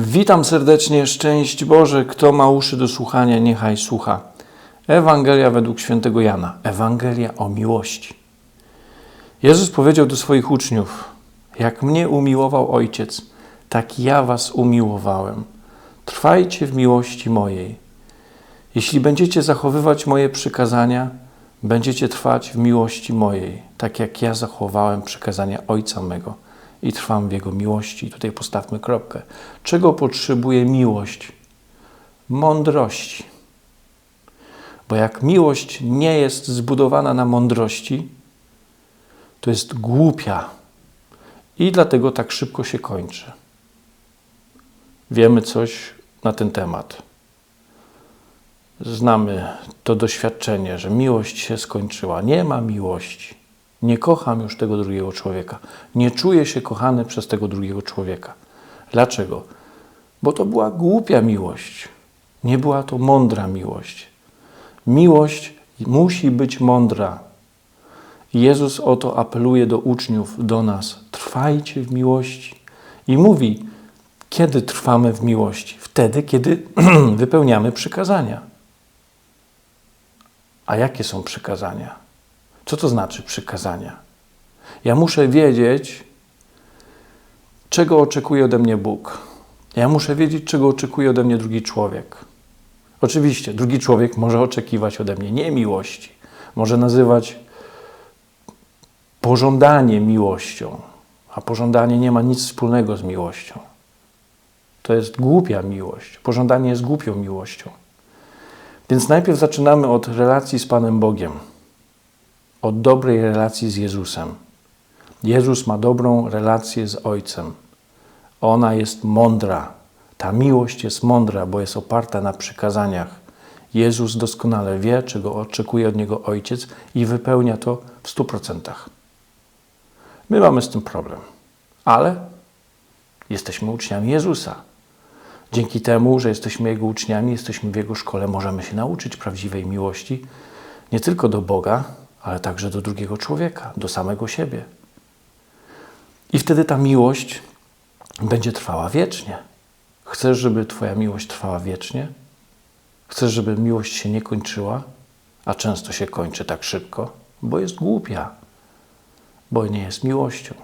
Witam serdecznie, szczęść Boże. Kto ma uszy do słuchania, niechaj słucha. Ewangelia według świętego Jana. Ewangelia o miłości. Jezus powiedział do swoich uczniów: Jak mnie umiłował Ojciec, tak ja was umiłowałem. Trwajcie w miłości mojej. Jeśli będziecie zachowywać moje przykazania, będziecie trwać w miłości mojej, tak jak ja zachowałem przykazania Ojca mego i trwam w Jego miłości. Tutaj postawmy kropkę. Czego potrzebuje miłość? Mądrości. Bo jak miłość nie jest zbudowana na mądrości, to jest głupia i dlatego tak szybko się kończy. Wiemy coś na ten temat. Znamy to doświadczenie, że miłość się skończyła. Nie ma miłości. Nie kocham już tego drugiego człowieka. Nie czuję się kochany przez tego drugiego człowieka. Dlaczego? Bo to była głupia miłość. Nie była to mądra miłość. Miłość musi być mądra. Jezus o to apeluje do uczniów, do nas. Trwajcie w miłości. I mówi, kiedy trwamy w miłości? Wtedy, kiedy wypełniamy przykazania. A jakie są przykazania? Co to znaczy przykazania? Ja muszę wiedzieć, czego oczekuje ode mnie Bóg. Ja muszę wiedzieć, czego oczekuje ode mnie drugi człowiek. Oczywiście, drugi człowiek może oczekiwać ode mnie nie miłości, może nazywać pożądanie miłością, a pożądanie nie ma nic wspólnego z miłością. To jest głupia miłość. Pożądanie jest głupią miłością. Więc najpierw zaczynamy od relacji z Panem Bogiem, od dobrej relacji z Jezusem. Jezus ma dobrą relację z Ojcem. Ona jest mądra. Ta miłość jest mądra, bo jest oparta na przykazaniach. Jezus doskonale wie, czego oczekuje od niego Ojciec i wypełnia to w stu procentach. My mamy z tym problem, ale jesteśmy uczniami Jezusa. Dzięki temu, że jesteśmy Jego uczniami, jesteśmy w Jego szkole, możemy się nauczyć prawdziwej miłości nie tylko do Boga, ale także do drugiego człowieka, do samego siebie. I wtedy ta miłość będzie trwała wiecznie. Chcesz, żeby Twoja miłość trwała wiecznie? Chcesz, żeby miłość się nie kończyła, a często się kończy tak szybko, bo jest głupia, bo nie jest miłością.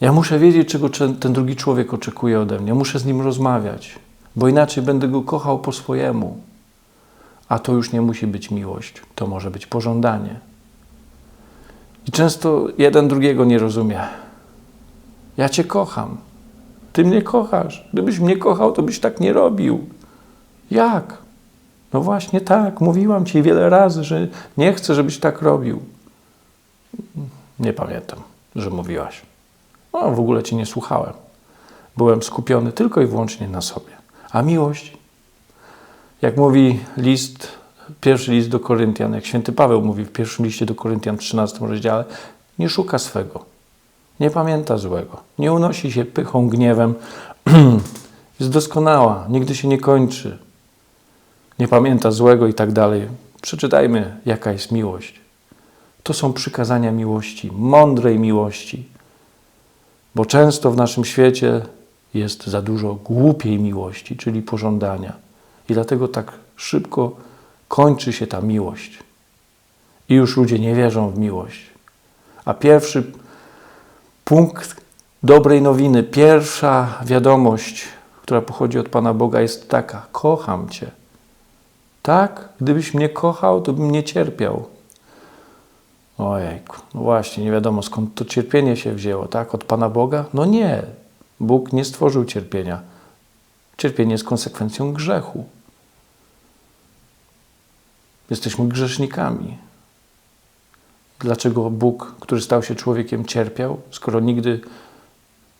Ja muszę wiedzieć, czego ten drugi człowiek oczekuje ode mnie. Muszę z nim rozmawiać, bo inaczej będę go kochał po swojemu. A to już nie musi być miłość, to może być pożądanie. I często jeden drugiego nie rozumie. Ja Cię kocham. Ty mnie kochasz. Gdybyś mnie kochał, to byś tak nie robił. Jak? No właśnie tak. Mówiłam Ci wiele razy, że nie chcę, żebyś tak robił. Nie pamiętam, że mówiłaś. No, w ogóle Cię nie słuchałem. Byłem skupiony tylko i wyłącznie na sobie. A miłość, jak mówi list, pierwszy list do Koryntian, jak święty Paweł mówi w pierwszym liście do Koryntian w 13 rozdziale, nie szuka swego, nie pamięta złego, nie unosi się pychą, gniewem, jest doskonała, nigdy się nie kończy, nie pamięta złego i tak dalej. Przeczytajmy, jaka jest miłość. To są przykazania miłości, mądrej miłości, bo często w naszym świecie jest za dużo głupiej miłości, czyli pożądania. I dlatego tak szybko kończy się ta miłość. I już ludzie nie wierzą w miłość. A pierwszy punkt dobrej nowiny, pierwsza wiadomość, która pochodzi od Pana Boga, jest taka: Kocham Cię. Tak, gdybyś mnie kochał, to bym nie cierpiał. Ojejku, no właśnie, nie wiadomo skąd to cierpienie się wzięło, tak? Od Pana Boga? No nie. Bóg nie stworzył cierpienia. Cierpienie jest konsekwencją grzechu. Jesteśmy grzesznikami. Dlaczego Bóg, który stał się człowiekiem, cierpiał, skoro nigdy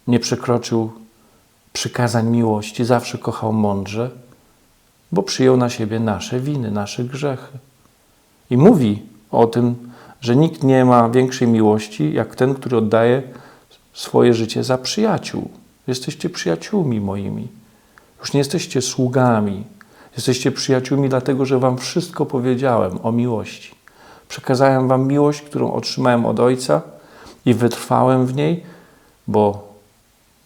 nie przekroczył przykazań miłości, zawsze kochał mądrze? Bo przyjął na siebie nasze winy, nasze grzechy. I mówi o tym, że nikt nie ma większej miłości, jak ten, który oddaje swoje życie za przyjaciół. Jesteście przyjaciółmi moimi. Już nie jesteście sługami. Jesteście przyjaciółmi, dlatego że Wam wszystko powiedziałem o miłości. Przekazałem Wam miłość, którą otrzymałem od Ojca i wytrwałem w niej, bo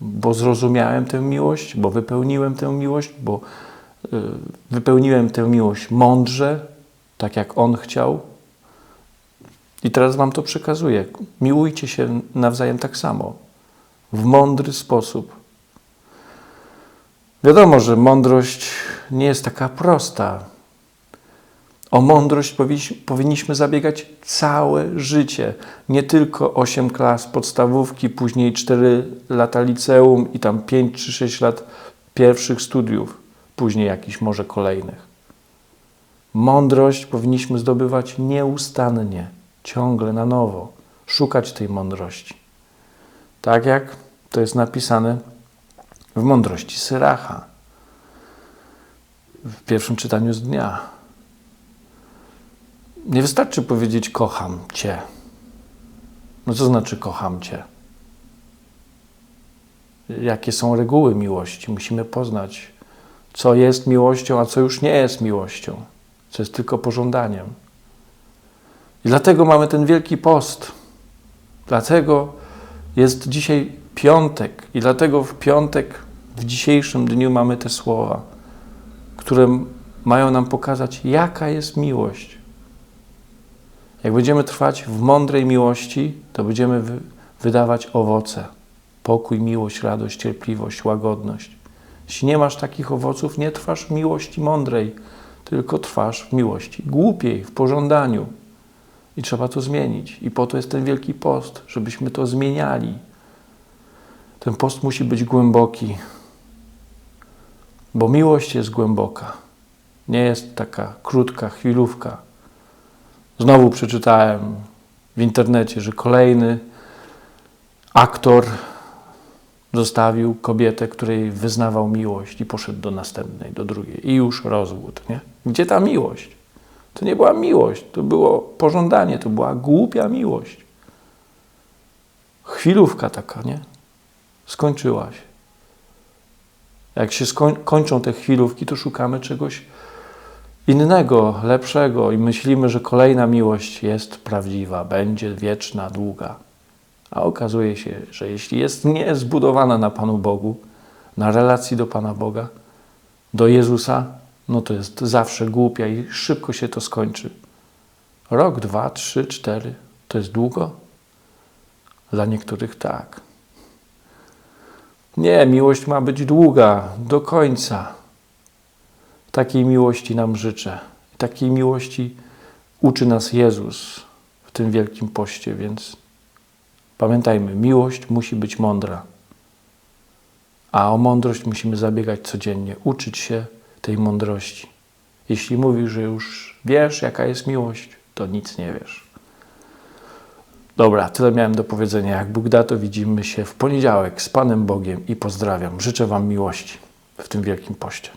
bo zrozumiałem tę miłość, bo wypełniłem tę miłość, bo y, wypełniłem tę miłość mądrze, tak jak On chciał. I teraz Wam to przekazuję. Miłujcie się nawzajem tak samo, w mądry sposób. Wiadomo, że mądrość nie jest taka prosta. O mądrość powinniś- powinniśmy zabiegać całe życie. Nie tylko 8 klas podstawówki, później 4 lata liceum i tam 5 czy 6 lat pierwszych studiów, później jakichś może kolejnych. Mądrość powinniśmy zdobywać nieustannie, ciągle na nowo, szukać tej mądrości. Tak jak to jest napisane w mądrości Syracha w pierwszym czytaniu z dnia. Nie wystarczy powiedzieć kocham Cię. No co znaczy kocham Cię? Jakie są reguły miłości? Musimy poznać, co jest miłością, a co już nie jest miłością, co jest tylko pożądaniem. I dlatego mamy ten wielki post. Dlatego jest dzisiaj piątek i dlatego w piątek, w dzisiejszym dniu mamy te słowa, które mają nam pokazać, jaka jest miłość. Jak będziemy trwać w mądrej miłości, to będziemy wy, wydawać owoce. Pokój, miłość, radość, cierpliwość, łagodność. Jeśli nie masz takich owoców, nie trwasz w miłości mądrej, tylko trwasz w miłości głupiej, w pożądaniu. I trzeba to zmienić. I po to jest ten wielki post, żebyśmy to zmieniali. Ten post musi być głęboki, bo miłość jest głęboka. Nie jest taka krótka chwilówka. Znowu przeczytałem w internecie, że kolejny aktor zostawił kobietę, której wyznawał miłość i poszedł do następnej, do drugiej. I już rozwód. Nie? Gdzie ta miłość? To nie była miłość, to było pożądanie, to była głupia miłość. Chwilówka taka, nie? Skończyła się. Jak się kończą te chwilówki, to szukamy czegoś innego, lepszego i myślimy, że kolejna miłość jest prawdziwa, będzie wieczna, długa. A okazuje się, że jeśli jest nie zbudowana na Panu Bogu, na relacji do Pana Boga, do Jezusa, no to jest zawsze głupia i szybko się to skończy. Rok, dwa, trzy, cztery to jest długo? Dla niektórych tak. Nie, miłość ma być długa, do końca. Takiej miłości nam życzę. Takiej miłości uczy nas Jezus w tym wielkim poście, więc pamiętajmy, miłość musi być mądra. A o mądrość musimy zabiegać codziennie, uczyć się tej mądrości. Jeśli mówisz, że już wiesz, jaka jest miłość, to nic nie wiesz. Dobra, tyle miałem do powiedzenia. Jak Bóg da, to widzimy się w poniedziałek z Panem Bogiem i pozdrawiam. Życzę Wam miłości w tym wielkim poście.